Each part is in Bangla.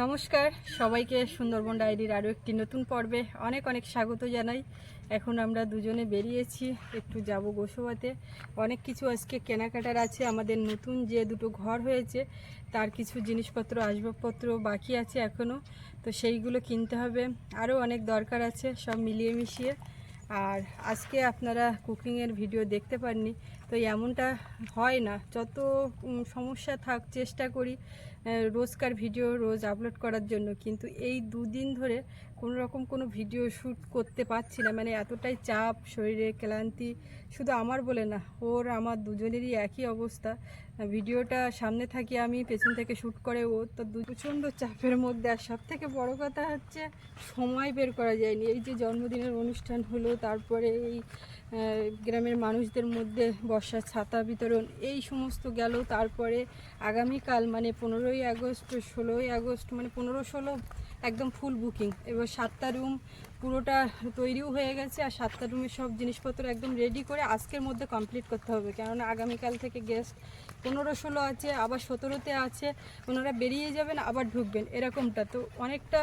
নমস্কার, সবাইকে সুন্দরবন ডায়েরির আরও একটি নতুন পর্বে অনেক অনেক স্বাগত জানাই। এখন আমরা দুজনে বেরিয়েছি, একটু যাব গোসবাতে। অনেক কিছু আজকে কেনাকাটার আছে, আমাদের নতুন যে দুটো ঘর হয়েছে, তার কিছু জিনিসপত্র, আসবাবপত্র বাকি আছে এখনও তো সেইগুলো কিনতে হবে। আরও অনেক দরকার আছে, সব মিলিয়ে মিশিয়ে। আর আজকে আপনারা কুকিংয়ের ভিডিও দেখতে পাননি, তো এমনটা হয় না। যত সমস্যা থাক, চেষ্টা করি রোজকার ভিডিও রোজ আপলোড করার জন্য। কিন্তু এই দুদিন ধরে কোনো রকম কোনো ভিডিও শ্যুট করতে পারছি না। মানে এতটাই চাপ, শরীরে ক্লান্তি, শুধু আমার বলে না, ওর, আমার দুজনেরই একই অবস্থা। ভিডিওটা সামনে থাকি আমি, পেছন থেকে শ্যুট করে ও, তো প্রচণ্ড চাপের মধ্যে। আর সব থেকে বড়ো কথা হচ্ছে, সময় বের করা যায়নি। এই যে জন্মদিনের অনুষ্ঠান হলো, তারপরে এই গ্রামের মানুষদের মধ্যে বর্ষার ছাতা বিতরণ, এই সমস্ত গেল। তারপরে আগামীকাল মানে পনেরোই আগস্ট, ষোলোই আগস্ট মানে পনেরো, ষোলো একদম ফুল বুকিং এবার সাতটা রুম পুরোটা তৈরিও হয়ে গেছে আর সাতটা রুমের সব জিনিসপত্র একদম রেডি করে আজকের মধ্যে কমপ্লিট করতে হবে। কেননা আগামীকাল থেকে গেস্ট পনেরো ষোলো আছে, আবার সতেরোতে আছে, ওনারা বেরিয়ে যাবেন, আবার ঢুকবেন, এরকমটা। তো অনেকটা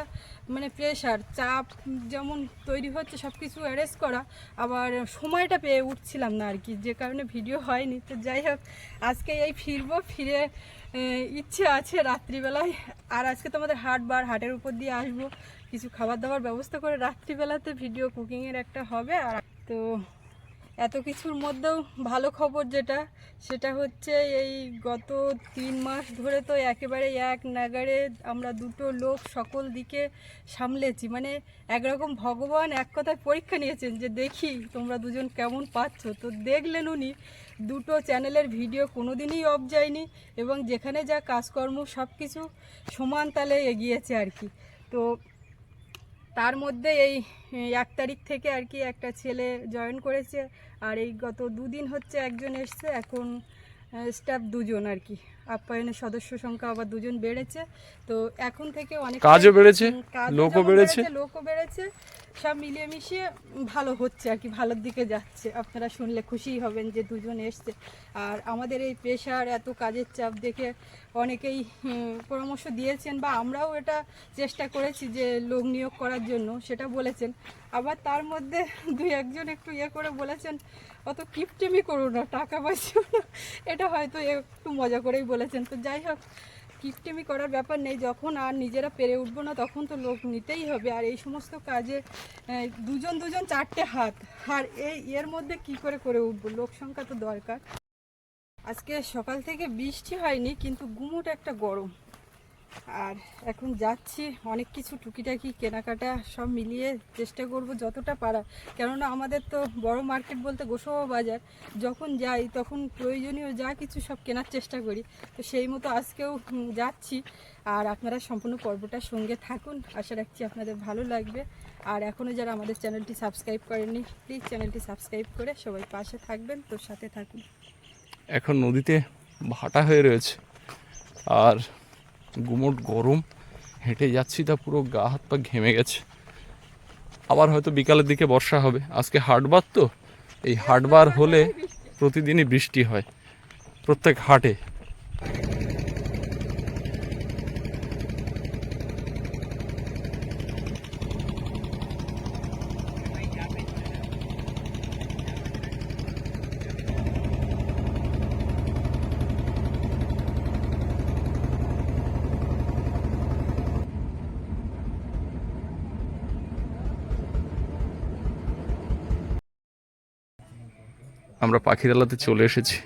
মানে প্রেশার চাপ যেমন তৈরি হচ্ছে সব কিছু অ্যারেস্ট করা, আবার সময়টা পেয়ে উঠছিলাম না আর কি, যে কারণে ভিডিও হয়নি। তো যাই হোক, আজকে এই ফিরবো, ফিরে ইচ্ছে আছে রাত্রিবেলায়। আর আজকে তো আমাদের হাট বার, হাটের উপর দিয়ে আসব। কিছু খাবার দাবার ব্যবস্থা করে রাত্রিবেলাতে ভিডিও কুকিংয়ের একটা হবে। আর তো এত কিছুর মধ্যেও ভালো খবর যেটা, সেটা হচ্ছে এই গত তিন মাস ধরে তো একেবারে এক নাগারে আমরা দুটো লোক সকল দিকে সামলেছি। মানে একরকম ভগবান এক কথায় পরীক্ষা নিয়েছেন যে দেখি তোমরা দুজন কেমন পাচ্ছ। তো দেখলেন উনি, দুটো চ্যানেলের ভিডিও কোনোদিনই অফ যায়নি এবং যেখানে যা কাজকর্ম সব কিছু সমান তালে এগিয়েছে আর কি। তো তার মধ্যে এই এক তারিখ থেকে আর কি একটা ছেলে জয়েন করেছে আর এই গত দুদিন হচ্ছে একজন এসছে এখন স্টাফ দুজন আর কি আপ্যায়নের সদস্য সংখ্যা আবার দুজন বেড়েছে তো এখন থেকে অনেক কাজও বেড়েছে, লোকও বেড়েছে। লোকও বেড়েছে সব মিলিয়ে মিশিয়ে ভালো হচ্ছে আর কি, ভালোর দিকে যাচ্ছে। আপনারা শুনলে খুশিই হবেন যে দুজন এসছে। আর আমাদের এই প্রেশার এত কাজের চাপ দেখে অনেকেই পরামর্শ দিয়েছেন বা আমরাও এটা চেষ্টা করেছি যে লোক নিয়োগ করার জন্য, সেটা বলেছেন। আবার তার মধ্যে দুই একজন একটু ইয়ে করে বলেছেন, অত কিপটেমি করো না, টাকা পয়সা এটা হয়তো একটু মজা করেই বলেছেন। তো যাই হোক কিপটেমি করার ব্যাপার নেই, যখন আর নিজেরা পেরে উঠবো না, তখন তো লোক নিতেই হবে। আর এই সমস্ত কাজে দুজন দুজন চারটে হাত। আর এই, এর মধ্যে কি করে করে উঠবো? লোক সংখ্যা তো দরকার। আজকে সকাল থেকে বৃষ্টি হয়নি, কিন্তু গুমোট একটা গরম। আর এখন যাচ্ছি, অনেক কিছু টুকিটাকি, কেনাকাটা সব মিলিয়ে চেষ্টা করব যতটা পারা। কেননা আমাদের তো বড় মার্কেট বলতে গোসবা বাজার, যখন যাই তখন প্রয়োজনীয় যা কিছু সব কেনার চেষ্টা করি। তো সেই মতো আজকেও যাচ্ছি। আর আপনারা সম্পূর্ণ পর্বটার সঙ্গে থাকুন। আশা রাখছি আপনাদের ভালো লাগবে। আর এখনও যারা আমাদের চ্যানেলটি সাবস্ক্রাইব করেননি প্লিজ চ্যানেলটি সাবস্ক্রাইব করে সবাই পাশে থাকবেন। তো সাথে থাকুন। এখন নদীতে ভাটা হয়ে রয়েছে। আর গুমোট গরম, হেঁটে যাচ্ছি তা পুরো গা হাত পা ঘেমে গেছে। আবার হয়তো বিকালের দিকে বর্ষা হবে। আজকে হাটবার তো, এই হাটবার হলে প্রতিদিনই বৃষ্টি হয়। প্রত্যেক হাটে আমরা পাখিরালাতে চলে এসেছি।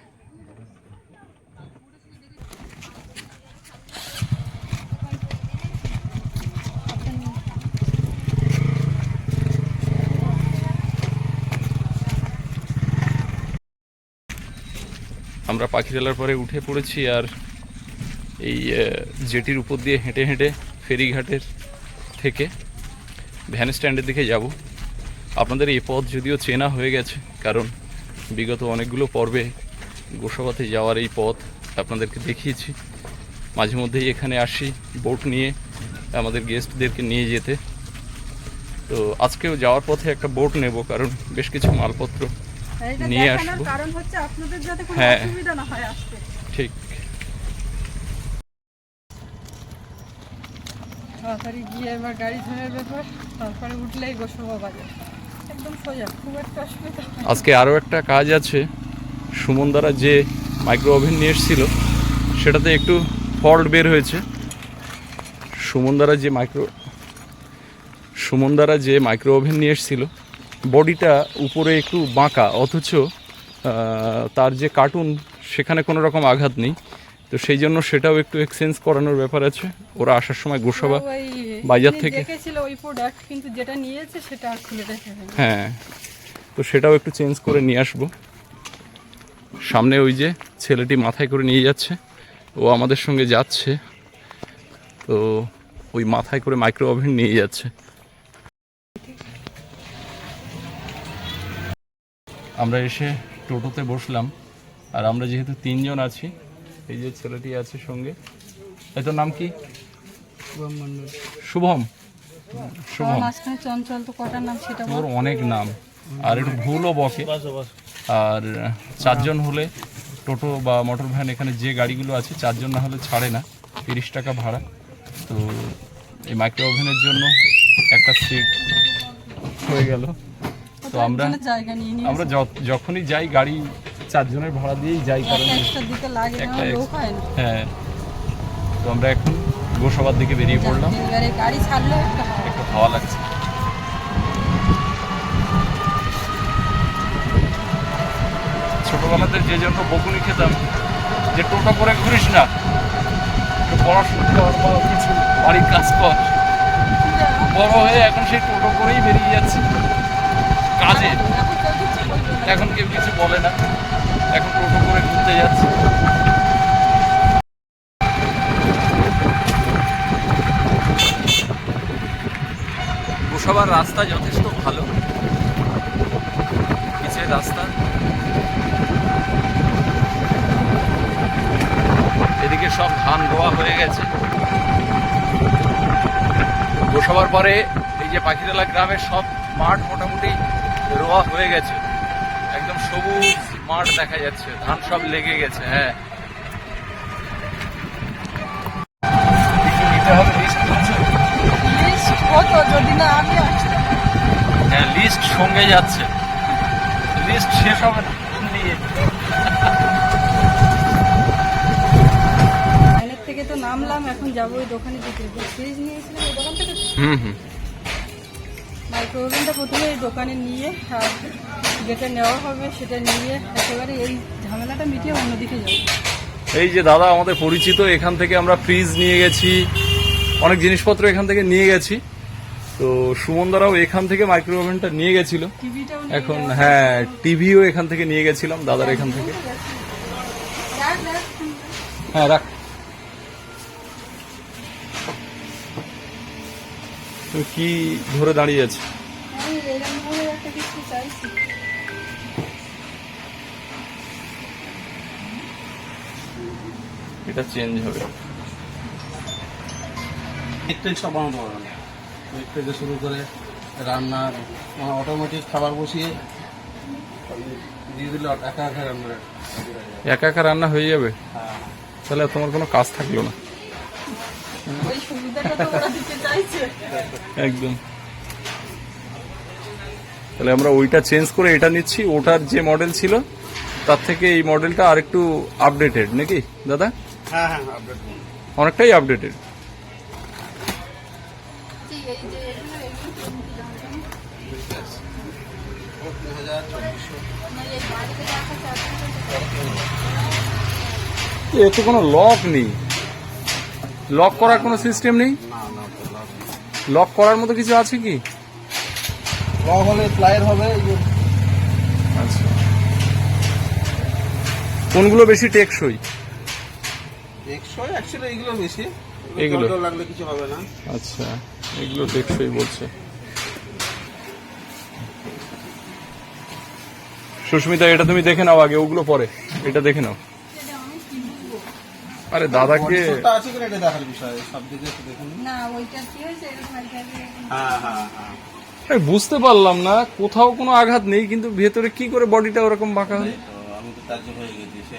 আমরা পাখিরালার পরে উঠে পড়েছি আর এই জেটির উপর দিয়ে হেঁটে হেঁটে ফেরিঘাটের থেকে ভ্যান স্ট্যান্ডের দিকে যাব। আপনাদের এই পথ যদিও চেনা হয়ে গেছে, কারণ বিগত অনেকগুলো পর্বে গোসাবাতে যাওয়ার এই পথ আপনাদেরকে দেখিয়েছি। মাঝে মধ্যেই এখানে আসি বোট নিয়ে আমাদের গেস্টদেরকে নিয়ে যেতে। তো আজকেও যাওয়ার পথে একটা বোট নেব কারণ বেশ কিছু মালপত্র নিয়ে আসব। কারণ হচ্ছে আপনাদের যাতে কোনো হ্যাঁ। অসুবিধা না হয় আসতে। ঠিক। তাড়াতাড়ি গিয়ে এবার গাড়ি ধরার ব্যাপার তারপরে উঠলেই গোসবা বাজার। আজকে আরও একটা কাজ আছে। সুমন দ্বারা যে মাইক্রো ওভেন নিয়ে এসেছিল সেটাতে একটু ফল্ট বের হয়েছে। সুমন দ্বারা যে মাইক্রো সুমন দ্বারা যে মাইক্রো ওভেন নিয়ে এসেছিল বডিটা উপরে একটু বাঁকা অথচ তার যে কার্টুন সেখানে কোনো রকম আঘাত নেই। তো সেই জন্য সেটাও একটু এক্সচেঞ্জ করানোর ব্যাপার আছে। ওরা আসার সময় গোসবা বাজার থেকে- দেখেছিল ওই প্রোডাক্ট কিন্তু যেটা নিয়েছে সেটা আর খুলে রেখে হ্যাঁ তো সেটাও একটু চেঞ্জ করে নিয়ে আসব। সামনে ওই যে ছেলেটি মাথায় করে নিয়ে যাচ্ছে ও আমাদের সঙ্গে যাচ্ছে তো ওই মাথায় করে মাইক্রো ওভেন নিয়ে যাচ্ছে। আমরা এসে টোটোতে বসলাম আর আমরা যেহেতু তিনজন আছি এই যে ছেলেটি আছে সঙ্গে। এই তোর নাম কি? শুভম। শুভম। মাঝখানে চঞ্চল তো কটার নাম সেটা ওর অনেক নাম। আর একটু ভুলও বকে। আর চারজন হলে টোটো বা মোটর ভ্যান এখানে যে গাড়িগুলো আছে চারজন না হলে ছাড়ে না। তিরিশ টাকা ভাড়া। তো এই মাইক্রো ওভেনের জন্য একটা সিট হয়ে গেল। তো আমরা আমরা যখনই যাই গাড়ি চারজনের ভাড়া দিয়েই যাই কারণ হ্যাঁ। তো আমরা এখন গোসবার দিকে বেরিয়ে পড়লাম। এবারে গাড়ি ছাড়লেও একটু ভালো লাগছে। ছোটবেলাতে যে জন্য বকুনি খেতাম যে টোটো করে ঘুরিস না একটু পড়াশোনা কর বা কিছু বাড়ির কাজ কর। বড় হয়ে এখন সেই টোটো করেই বেরিয়ে যাচ্ছে। কাজে। এখন কেউ কিছু বলে না। এখন টোটো করে ঘুরতে যাচ্ছে। গোসাবার রাস্তা যথেষ্ট ভালো। পিছের রাস্তা। এদিকে সব ধান রোয়া হয়ে গেছে। গোসাবার পরে এই যে পাখিরালা গ্রামের সব মাঠ মোটামুটি রোয়া হয়ে গেছে। একদম সবুজ মাঠ দেখা যাচ্ছে। ধান সব লেগে গেছে হ্যাঁ। নিতে হবে হতো যদি না আমি আসতাম হ্যাঁ লিস্ট সঙ্গে যাচ্ছে। লিস্ট শেষ হবে না। থেকে তো নামলাম এখন যাব ওই দোকানে ফ্রিজ নিয়েছিলাম ওই দোকান থেকে হুম হুম। প্রথমে এই দোকানে নিয়ে আর যেটা নেওয়া হবে সেটা নিয়ে একেবারে এই ঝামেলাটা মিটিয়ে অন্যদিকে যাব। এই যে দাদা আমাদের পরিচিত এখান থেকে আমরা ফ্রিজ নিয়ে গেছি অনেক জিনিসপত্র এখান থেকে নিয়ে গেছি। তো সুমন দ্বারাও এখান থেকে মাইক্রো ওভেনটা নিয়ে গেছিল। এখন হ্যাঁ টিভিও এখান থেকে নিয়ে গেছিলাম দাদার এখান থেকে। হ্যাঁ রাখ তুমি কি ধরে দাঁড়িয়ে আছে? একটা এটা চেঞ্জ হবে। প্রত্যেক সব থেকে শুরু করে রান্নার মানে অটোমেটিক খাবার বসিয়ে দিয়ে দিলে একা একা রান্না। একা একা রান্না হয়ে যাবে? হ্যাঁ। তাহলে আর তোমার কোনো কাজ থাকল না। একদম। তাহলে আমরা ওইটা চেঞ্জ করে এটা নিচ্ছি। ওটার যে মডেল ছিল তার থেকে এই মডেলটা আরেকটু আপডেটেড নাকি দাদা? হ্যাঁ হ্যাঁ আপডেট অনেকটাই আপডেটেড এই যে এগুলো এগুলো কমতি দাম জানো? ও তিন হাজার চব্বিশশো না, এই বাড়িতে রাখা চারশো এতে কোনো লক নেই। লক করার কোনো সিস্টেম নেই? তো। লক করার মতো কিছু আছে কি? লং হলে হবে আচ্ছা। কোনগুলো বেশি টেকসই? টেকসই অ্যাকচুয়ালি এইগুলো বেশি। এগুলো? লাগলে কিছু হবে না। আচ্ছা এগুলো টেকসই বলছে। সুস্মিতা এটা তুমি দেখে নাও আগে ওগুলো পরে। এটা দেখে নাও। আরে দাদাকে আছে কিনা এটা দেখার বিষয়? সব দিকে দেখুন। না ওইটা কি হয়েছে? এরকম হ্যাঁ হ্যাঁ হ্যাঁ। বুঝতে পারলাম না কোথাও কোনো আঘাত নেই কিন্তু ভেতরে কি করে বডিটা ওরকম বাঁকা আমি তো তার হয়ে গেছি সে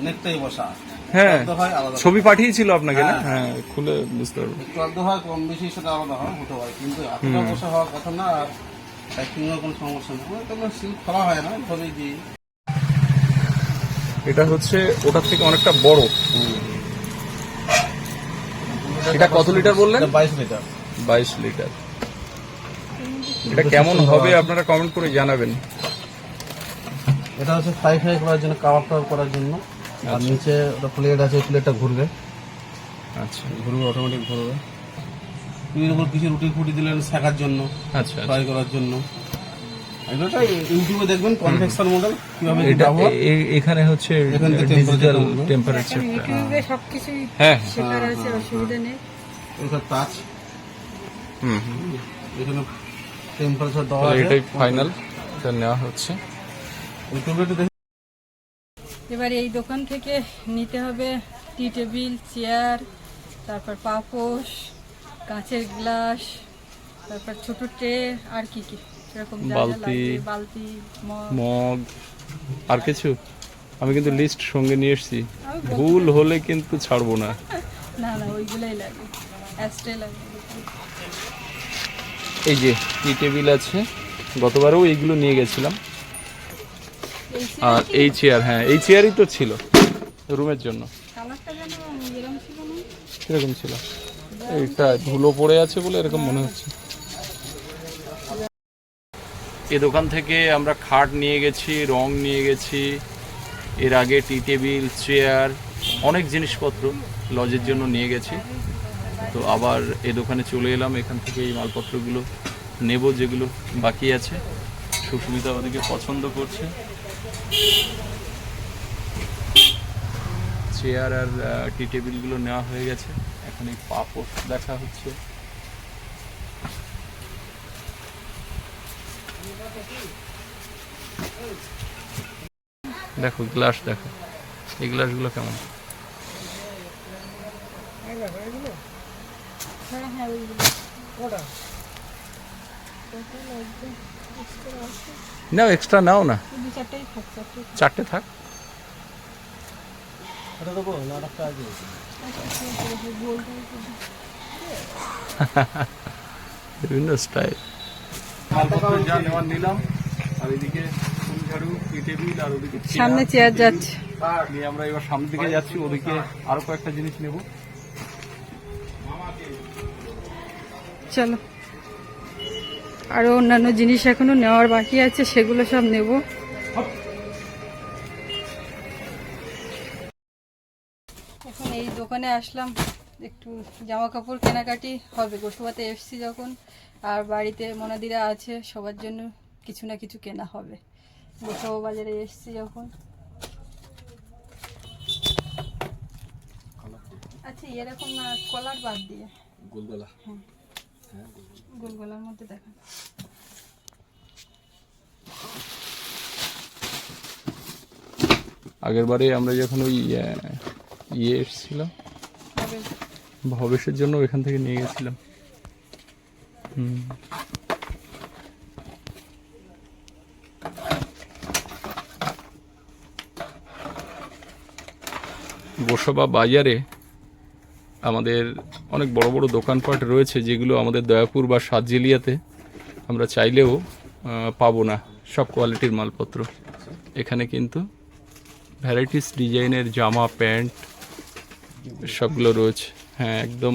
অনেকটাই বসা হ্যাঁ হয় ছবি পাঠিয়েছিল আপনাকে না? হ্যাঁ। খুলে বুঝতে পারব একটু হয় কম বেশি সেটা আলাদা হয় হতে পারে কিন্তু এতটা বসে হওয়ার কথা না আর প্যাকিংয়ের কোনো সমস্যা নেই। তোমার সিল খোলা হয় না ধরে দিই এটা হচ্ছে ওটার থেকে অনেকটা বড়। এটা কত লিটার বললেন? বাইশ লিটার। বাইশ লিটার। এটা কেমন হবে আপনারা কমেন্ট করে জানাবেন। এটা হচ্ছে ফ্রাই ফ্রাই করার জন্য কাবাব টাবাব করার জন্য। আর নিচে ওটা প্লেট আছে প্লেটটা ঘুরবে। আচ্ছা। ঘুরবে অটোমেটিক ঘুরবে। এর উপর কিছু রুটি ফুটি দিলেন শেখার জন্য আচ্ছা ফ্রাই করার জন্য। এগুলোটা ইউটিউবে দেখবেন কনভেকশন মডেল কীভাবে এটা এখানে হচ্ছে ডিজিটাল টেম্পারেচার ইউটিউবে সব হ্যাঁ শেখার আছে অসুবিধা নেই। এটা টাচ হুম। এখানে টেম্পারেচার দেওয়া এটাই ফাইনাল এটা নেওয়া হচ্ছে। ইউটিউবে এবার এই দোকান থেকে নিতে হবে টি টেবিল চেয়ার তারপর পাপোশ কাঁচের গ্লাস তারপর ছোট ট্রে আর কি কি? যা বালতি। বালতি মগ। আর কিছু? আমি কিন্তু লিস্ট সঙ্গে নিয়ে এসেছি। ভুল হলে কিন্তু ছাড়বো না। না না ওইগুলোই লাগে। অ্যাস্ট্রে লাগবে এই যে টি টেবিল আছে গতবারেও এইগুলো নিয়ে গেছিলাম। আর এই চেয়ার হ্যাঁ এই চেয়ারই তো ছিল রুমের জন্য। এরকম ছিল এইটা ধুলো পড়ে আছে বলে এরকম মনে হচ্ছে। এ দোকান থেকে আমরা খাট নিয়ে গেছি রং নিয়ে গেছি এর আগে টি টেবিল চেয়ার অনেক জিনিসপত্র লজের জন্য নিয়ে গেছি। তো আবার এ দোকানে চলে এলাম এখান থেকে এই মালপত্রগুলো নেব যেগুলো বাকি আছে। সুস্মিতা ওদিকে পছন্দ করছে। চেয়ার আর টি টেবিলগুলো নেওয়া হয়ে গেছে। এখন এই পাপড় দেখা হচ্ছে। দেখো গ্লাস দেখো। এই গ্লাসগুলো কেমন? হ্যাঁ হ্যাঁ নাও এক্সট্রা নাও না। চারটে থাক। বিভিন্ন স্টাইল যা নেওয়ার নিলাম আর এদিকে ঝাড়ু টেবিল আর ওদিকে সামনে চেয়ার যাচ্ছে। নিয়ে আমরা এবার সামনের দিকে যাচ্ছি ওদিকে আরও কয়েকটা জিনিস নেব। চলো। আরও অন্যান্য জিনিস এখনও নেওয়ার বাকি আছে সেগুলো সব নেব। এখন এই দোকানে আসলাম একটু জামা কাপড় কেনাকাটি হবে। গোসবাতে এসছি যখন আর বাড়িতে মনাদিরা আছে সবার জন্য কিছু না কিছু কেনা হবে। গোসবা বাজারে এসছি যখন। আচ্ছা এরকম না কলার বাদ দিয়ে? গোলগলা। গোলগলার মধ্যে দেখা। আগের বারে আমরা যখন ওই ইয়ে এসেছিলাম হবে ভবেশের জন্য এখান থেকে নিয়ে গেছিলাম। গোসবা বাজারে আমাদের অনেক বড় বড় দোকানপাট রয়েছে যেগুলো আমাদের দয়াপুর বা সাতজিলিয়াতে আমরা চাইলেও পাবো না সব কোয়ালিটির মালপত্র। এখানে কিন্তু ভ্যারাইটিস ডিজাইনের জামা, প্যান্ট সবগুলো রয়েছে। হ্যাঁ একদম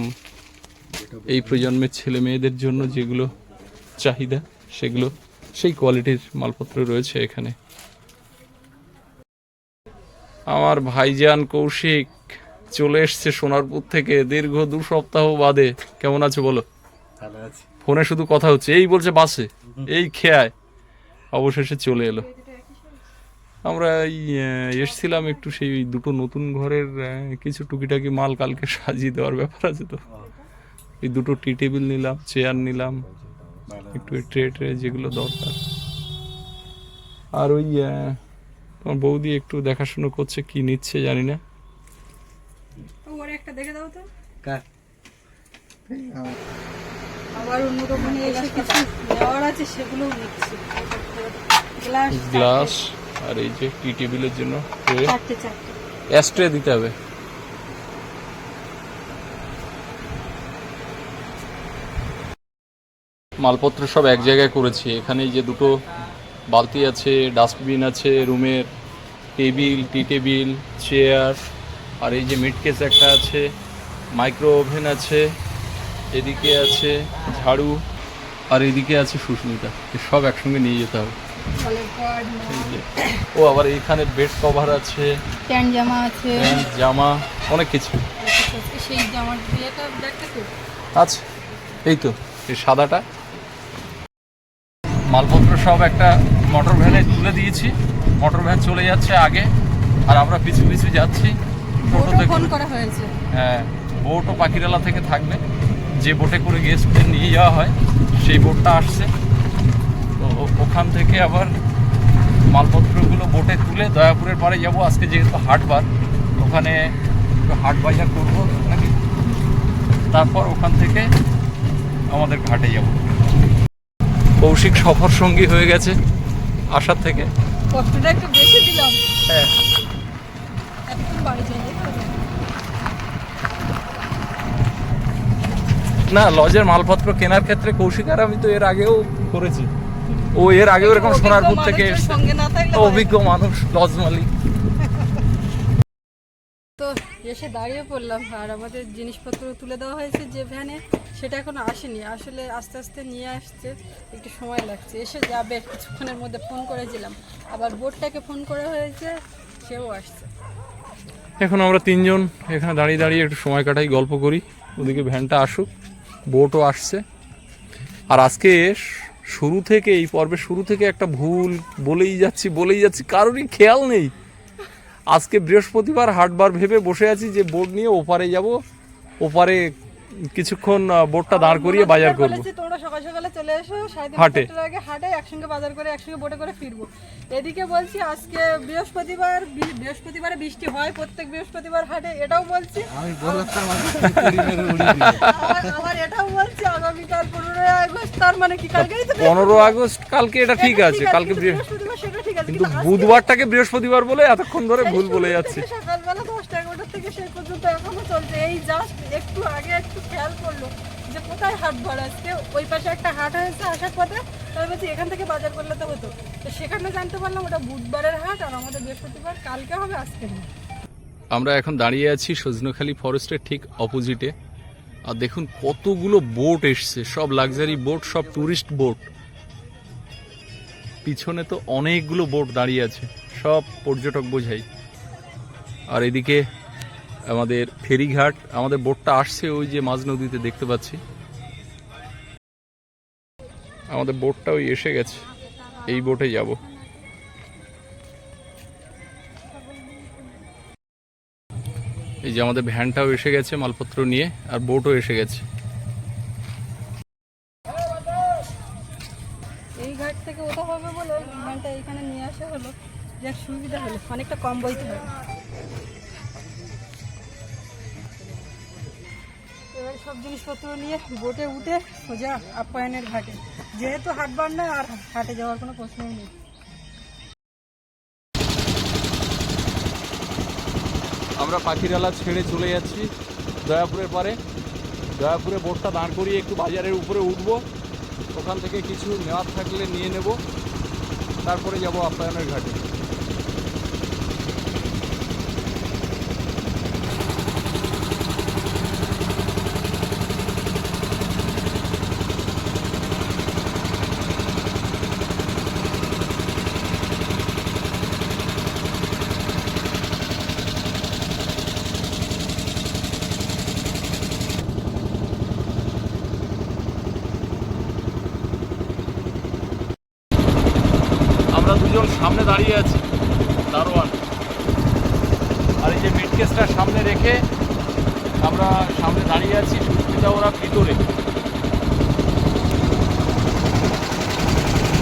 এই প্রজন্মের ছেলে মেয়েদের জন্য যেগুলো চাহিদা, সেগুলো সেই কোয়ালিটির মালপত্র রয়েছে এখানে। আমার ভাইজান কৌশিক চলে এসছে সোনারপুর থেকে দীর্ঘ দু সপ্তাহ বাদে। কেমন আছে বলো? ফোনে শুধু কথা হচ্ছে এই বলছে বাসে এই খেয়ায়। অবশেষে চলে এলো। আমরা এই এসছিলাম একটু সেই দুটো নতুন ঘরের কিছু টুকিটাকি মাল কালকে সাজিয়ে দেওয়ার ব্যাপার আছে তো। এই দুটো টি টেবিল নিলাম চেয়ার নিলাম একটু ট্রে ট্রে যেগুলো দরকার। আর ওই তোমার বৌদি একটু দেখাশুনো করছে কি নিচ্ছে জানি না। দেখে দাও তো। আবার অন্য দোকানে এসে কিছু নেওয়ার আছে সেগুলো নিচ্ছি। গ্লাস গ্লাস আর এই যে টি টেবিলের জন্য চারটে চারটে। অ্যাস্ট্রে দিতে হবে। মালপত্র সব এক জায়গায় করেছি। এখানে যে দুটো বালতি আছে ডাস্টবিন আছে রুমের টেবিল টি টেবিল চেয়ার আর এই যে মিড কেস একটা আছে মাইক্রো ওভেন আছে এদিকে আছে ঝাড়ু আর এদিকে আছে সুস্মিতা। সব একসঙ্গে নিয়ে যেতে হবে। ও আবার এখানে বেড কভার আছে প্যান্ট জামা আছে। প্যান্ট জামা অনেক কিছু। সেই জামার আচ্ছা এই তো এই সাদাটা। মালপত্র সব একটা মোটর ভ্যানে তুলে দিয়েছি। মোটর ভ্যান চলে যাচ্ছে আগে আর আমরা পিছু পিছু যাচ্ছি। টোটোতে ফোন করা হয়েছে। হ্যাঁ বোটও পাখিরালা থেকে থাকবে। যে বোটে করে গেস্টদের নিয়ে যাওয়া হয় সেই বোটটা আসছে। তো ওখান থেকে আবার মালপত্রগুলো বোটে তুলে দয়াপুরের পাড়ে যাব। আজকে যেহেতু হাটবার ওখানে একটু হাট বাজার করব নাকি? তারপর ওখান থেকে আমাদের ঘাটে যাব। কৌশিক সফর সঙ্গী হয়ে গেছে আসার থেকে। কষ্টটা একটু বেশি দিলাম। হ্যাঁ একদম বাড়ি চলে যেতে হবে। না লজের মালপত্র কেনার ক্ষেত্রে কৌশিক আর আমি তো এর আগেও করেছি। ও এর আগেও এরকম সোনারপুর থেকে অভিজ্ঞ মানুষ লজ মালিক। তো এসে দাঁড়িয়ে পড়লাম আর আমাদের জিনিসপত্র তুলে দেওয়া হয়েছে যে ভ্যানে সেটা এখনও আসেনি। আসলে আস্তে আস্তে নিয়ে আসছে একটু সময় লাগছে। এসে যাবে কিছুক্ষণের মধ্যে ফোন করেছিলাম। আবার বোর্ডটাকে ফোন করা হয়েছে সেও আসছে। এখন আমরা তিনজন এখানে দাঁড়িয়ে দাঁড়িয়ে একটু সময় কাটাই, গল্প করি। ওদিকে ভ্যানটা আসুক বোটও আসছে। আর আজকে শুরু থেকে, এই পর্বের শুরু থেকে একটা ভুল বলেই যাচ্ছি বলেই যাচ্ছি, কারোরই খেয়াল নেই। আজকে বৃহস্পতিবার হাটবার ভেবে বসে আছি যে বোট নিয়ে ওপারে যাব, ওপারে কিছুক্ষণ বোটটা দাঁড় করিয়ে বাজার করব। তোমরা সকাল সকালে চলে এসো সাড়ে হাটে। আগে হাটে একসঙ্গে বাজার করে একসঙ্গে বোটে করে ফিরবো। এদিকে বলছি আজকে বৃহস্পতিবার বৃহস্পতিবারে বৃষ্টি হয় প্রত্যেক বৃহস্পতিবার হাটে এটাও বলছি। আমি আবার এটাও বলছি আগামীকাল পনেরোই আগস্ট তার মানে কি কালকেই তো পনেরো আগস্ট কালকে এটা ঠিক আছে কালকে বৃহস্পতিবার সেটা ঠিক আছে কিন্তু বুধবারটাকে বৃহস্পতিবার বলে এতক্ষণ ধরে ভুল বলে যাচ্ছে। থেকে সেই পর্যন্ত এখনও চলছে। এই জাস্ট একটু আগে একটু খেয়াল করল যে কোথায় হাট আজকে? ওই পাশে একটা হাট হয়েছে আসার পথে। তাই বলছি, এখান থেকে বাজার করলে তো হতো। তো সেখানে জানতে পারলাম ওটা বুধবারের হাট আর আমাদের বৃহস্পতিবার, কালকে হবে আজকে না আমরা এখন দাঁড়িয়ে আছি সজনখালি ফরেস্টের ঠিক অপোজিটে আর দেখুন কতগুলো বোট এসছে। সব লাক্সারি বোট সব ট্যুরিস্ট বোট পিছনে তো অনেকগুলো বোট দাঁড়িয়ে আছে। সব পর্যটক বোঝাই। আর এদিকে আমাদের ফেরিঘাট, আমাদের বোটটা আসছে ওই যে মাঝ নদীতে দেখতে পাচ্ছি। আমাদের বোটটা ওই এসে গেছে, এই বোটে যাব। এই যে আমাদের ভ্যানটাও এসে গেছে মালপত্র নিয়ে, আর বোটও এসে গেছে। থেকে ওটা হবে বলে বিমানটা এখানে নিয়ে আসা হলো। যাক, সুবিধা হলো, অনেকটা কম বইতে হবে। জিনিসপত্র নিয়ে বোটে উঠে সোজা আপ্যায়নের ঘাটে। যেহেতু হাটবার না, আর হাটে যাওয়ার কোনো প্রশ্নই নেই। আমরা পাখিরালা ছেড়ে চলে যাচ্ছি দয়াপুরের পারে। দয়াপুরে বোটটা দাঁড় করিয়ে একটু বাজারের উপরে উঠব। ওখান থেকে কিছু নেওয়ার থাকলে নিয়ে নেব। তারপরে যাব আপ্যায়নের ঘাটে আমরা দুজন সামনে দাঁড়িয়ে আছি দারোয়ান আর এই যে মিড কেসটা সামনে রেখে আমরা সামনে দাঁড়িয়ে আছি সুস্মিতা ওরা ভিতরে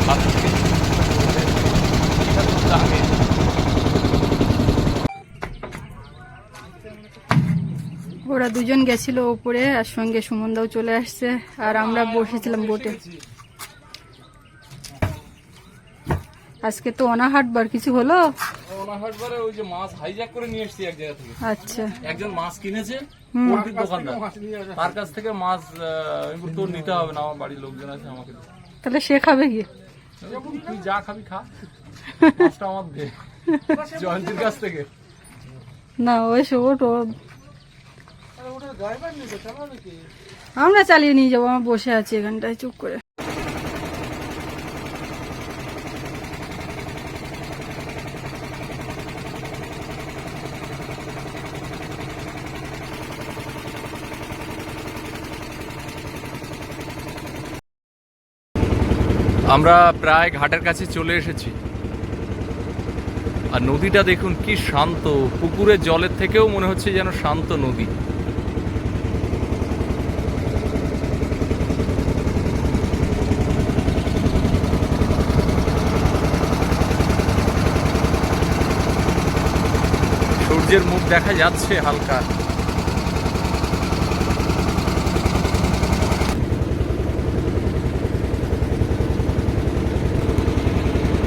হাত থেকে এটা তো দাগে। ওরা দুজন গেছিল ওপরে আর সঙ্গে সুমনদাও চলে আসছে আর আমরা বসেছিলাম বোটে। আজকে তো অনাহাটবার কিছু হলো? অনাহাটবারে ওই যে মাছ হাইজ্যাক করে নিয়ে এসেছি এক জায়গা থেকে। আচ্ছা। একজন মাছ কিনেছে। পোল্ট্রির দোকানদার। মাছ তার কাছ থেকে মাছ তোর নিতে হবে না আমার বাড়ির লোকজন আছে আমাকে তাহলে সে খাবে কি তুই যা খাবি খা। মাছটা আমার দে। জয়ন্তীর কাছ থেকে। না ওই সে ওটো আরে ওটা ড্রাইভার নিয়ে চালাবে কি আমরা চালিয়ে নিয়ে যাব, আমার বসে আছি এখানটায়, চুপ করে। আমরা প্রায় ঘাটের কাছে চলে এসেছি। আর নদীটা দেখুন কি শান্ত, পুকুরের জলের থেকেও মনে হচ্ছে যেন শান্ত নদী। সূর্যের মুখ দেখা যাচ্ছে হালকা।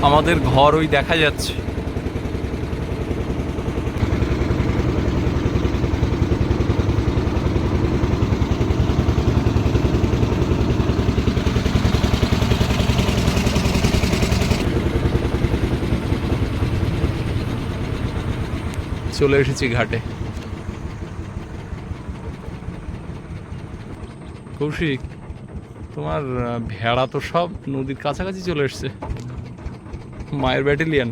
আমাদের ঘর ওই দেখা যাচ্ছে। চলে এসেছি ঘাটে। কৌশিক, তোমার ভেড়া তো সব নদীর কাছাকাছি চলে এসছে। মায়ের ব্যাটালিয়ান।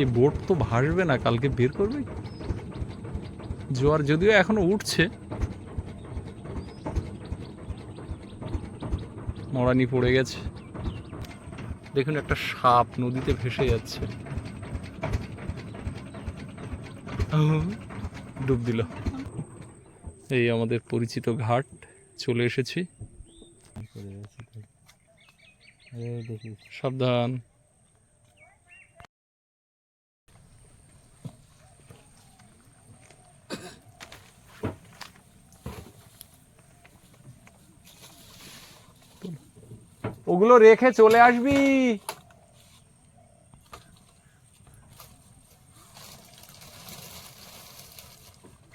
এই বোট তো ভাসবে না, কালকে বের করবে? জোয়ার যদিও এখনও উঠছে। মরানি পড়ে গেছে। দেখুন, একটা সাপ নদীতে ভেসে যাচ্ছে। ডুব দিল। এই আমাদের পরিচিত ঘাট চলে এসেছি। সাবধান। ওগুলো রেখে চলে আসবি।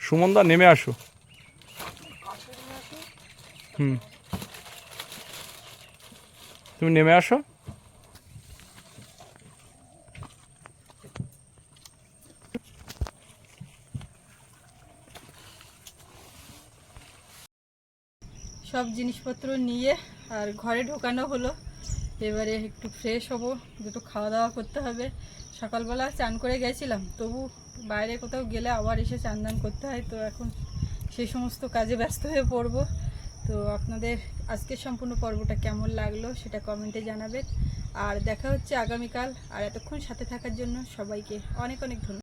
সুমনদা, নেমে আসো। হুম। তুমি নেমে আসো। সব জিনিসপত্র নিয়ে আর ঘরে ঢোকানো হলো। এবারে একটু ফ্রেশ হব, দুটো খাওয়া দাওয়া করতে হবে। সকালবেলা চান করে গেছিলাম, তবু বাইরে কোথাও গেলে আবার এসে চান করতে হয়, তো এখন সেই সমস্ত কাজে ব্যস্ত হয়ে পড়ব। তো আপনাদের আজকের সম্পূর্ণ পর্বটা কেমন লাগল সেটা কমেন্টে জানাবেন। আর দেখা হচ্ছে আগামীকাল, আর এতক্ষণ সাথে থাকার জন্য সবাইকে অনেক অনেক ধন্যবাদ।